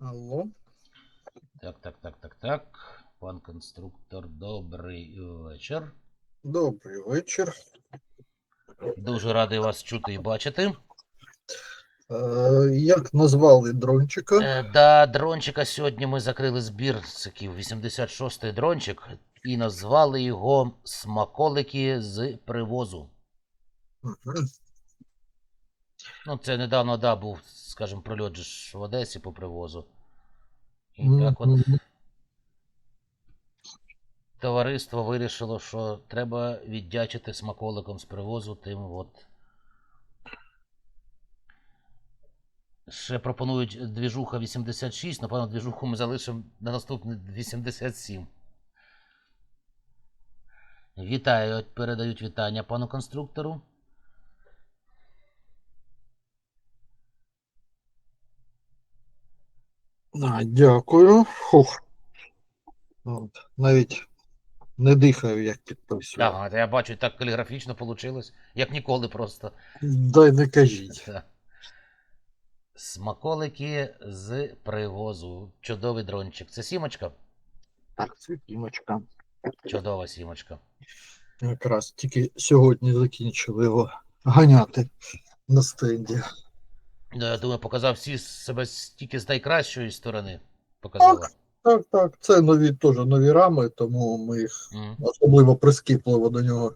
Алло. Так, так, так, так, так. Пан конструктор, добрий вечір. Добрий вечір. Дуже радий вас чути і бачити. Е, як назвали дрончика? Е, Да, дрончика сьогодні ми закрили збір, який 86-й дрончик, і назвали його Смаколики з привозу. Мгм. Ну, це недавно да, був, скажімо, прольот же ж в Одесі по привозу. І так от товариство вирішило, що треба віддячити смаколиком з привозу тим от. Ще пропонують двіжуха 86, напевно, двіжуху ми залишимо на наступний 87. Вітаю, передають вітання пану конструктору. А, дякую. Фух. От. Навіть не дихаю, як підписую. Ага, та я бачу, так каліграфічно вийшло, як ніколи просто. Дай не кажіть. Та. Смаколики з привозу. Чудовий дрончик. Це сімочка? Так, це кімочка. Чудова сімочка. Якраз тільки сьогодні закінчили його ганяти на стенді. Ну, Я думаю, показав всі себе тільки з найкращої сторони. Показала. Так, так, це нові теж нові рами, тому ми їх Мгм. особливо прискіпливо до нього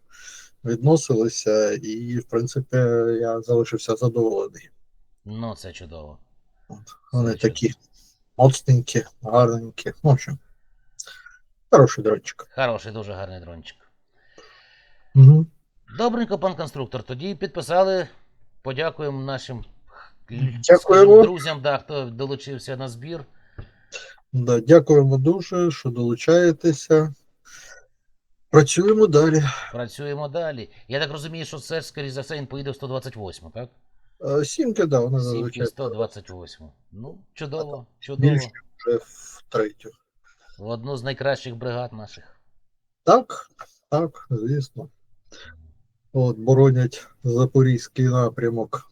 відносилися, і, в принципі, я залишився задоволений. Ну, це чудово. От. Вони Це такі моцненькі, гарненькі. В общем, хороший дрончик. Хороший, дуже гарний дрончик. Угу. Добренько, пан конструктор. Тоді підписали. Подякуємо нашим Дякуємо. друзям, да, хто долучився на збір. Да, дякуємо дуже, що долучаєтеся. Працюємо далі. Працюємо далі. Я так розумію, що це, скоріш за все, він поїде в 128, так? Е, Сімки, да, вона Сімки зазвичай 128. Ну, чудово, чудово. більше вже в третю. В одну з найкращих бригад наших. Так, так, звісно. От, боронять Запорізький напрямок.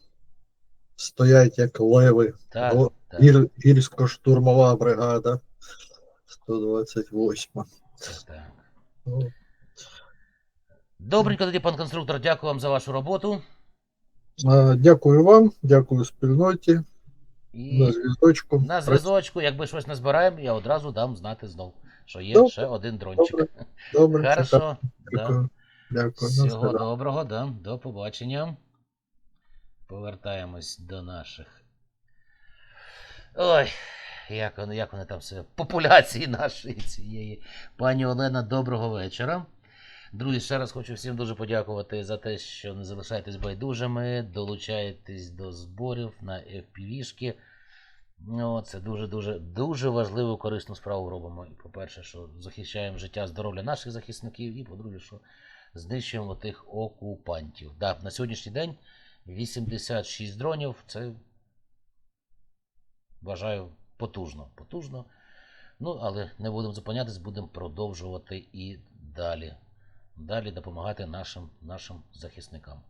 Стоять як леви. Так, О, так, Гір, гірсько-штурмова бригада 128. це так. Ну, Добренько тоді, пан конструктор, дякую вам за вашу роботу. Дякую вам, дякую спільноті. І На зв'язочку. на зв'язочку, якби щось не збираємо, я одразу дам знати знов, що є Добре, ще один дрончик. добре, Добре. Хорошо. Да. Дякую. Дякую. Всього доброго, да. До побачення. Повертаємось до наших. Ой, як вони, як вони там все. Популяції нашої цієї. Пані Олена, доброго вечора. Друзі, ще раз хочу всім дуже подякувати за те, що не залишаєтесь байдужими, долучаєтесь до зборів на FPV-шки. Ну, це дуже-дуже дуже важливу корисну справу робимо. По-перше, що захищаємо життя, здоров'я наших захисників, і по-друге, що знищуємо тих окупантів. Да, на сьогоднішній день 86 дронів це вважаю потужно. Потужно. Ну, але не будемо зупинятись, будемо продовжувати і далі. Далі допомагати нашим, нашим захисникам.